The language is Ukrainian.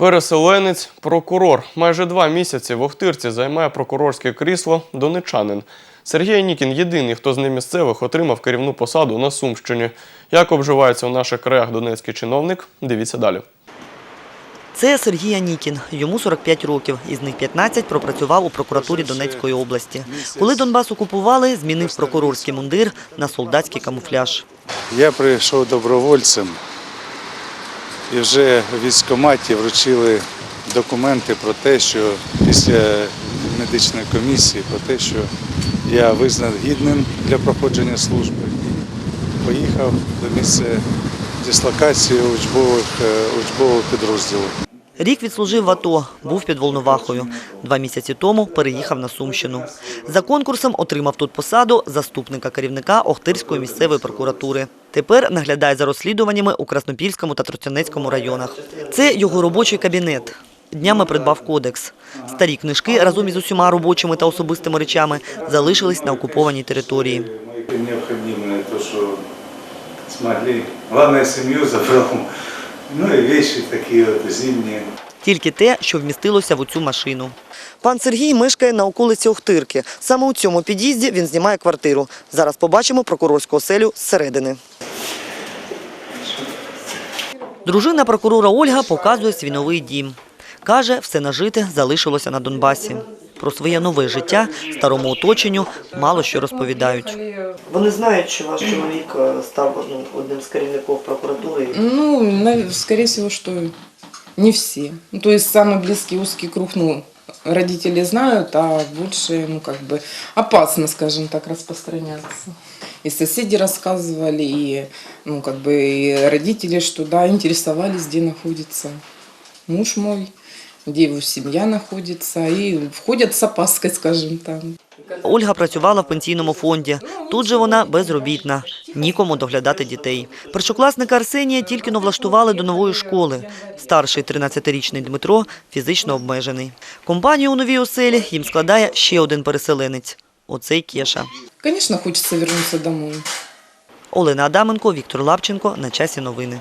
Переселенець, прокурор. Майже два місяці в Охтирці займає прокурорське крісло донечанин. Сергій Нікін єдиний, хто з немісцевих отримав керівну посаду на Сумщині. Як обживається у наших краях донецький чиновник? Дивіться далі. Це Сергій Анікін. Йому 45 років. Із них 15 пропрацював у прокуратурі Донецької області. Коли Донбас окупували, змінив прокурорський мундир на солдатський камуфляж. Я прийшов добровольцем і вже в військкоматі вручили документи про те, що після медичної комісії, про те, що я визнан гідним для проходження служби. Поїхав до місця дислокації учбових, е, учбового підрозділу. Рік відслужив в АТО, був під Волновахою. Два місяці тому переїхав на Сумщину. За конкурсом отримав тут посаду заступника керівника Охтирської місцевої прокуратури. Тепер наглядає за розслідуваннями у Краснопільському та Тростянецькому районах. Це його робочий кабінет. Днями придбав кодекс. Старі книжки разом із усіма робочими та особистими речами залишились на окупованій території. Необхідне те, що змогли. Головне, сім'ю забрав. Ну і речі такі от зимні. Тільки те, що вмістилося в цю машину. Пан Сергій мешкає на околиці Охтирки. Саме у цьому під'їзді він знімає квартиру. Зараз побачимо прокурорську оселю зсередини. Дружина прокурора Ольга показує свій новий дім. Каже, все нажите залишилося на Донбасі. Про своє нове життя старому оточенню мало що розповідають. Вони знають, що ваш чоловік став одним з керівників прокуратури. Ну, скорее всего, что не все. Ну, то есть самый близкий узкий круг, ну, родители знают, а больше, ну, как бы опасно, скажем так, распространяться. И соседи рассказывали, и, ну, как бы и родители, что да, интересовались, где находится муж мой, где его семья находится, и входят с опаской, скажем так. Ольга працювала в пенсійному фонді. Тут же вона безробітна, нікому доглядати дітей. Першокласника Арсенія тільки но влаштували до нової школи. Старший 13-річний Дмитро фізично обмежений. Компанію у новій оселі їм складає ще один переселенець – оцей Кеша. Конечно, хочется вернуться домой. Олена Адаменко, Віктор Лапченко. На часі новини.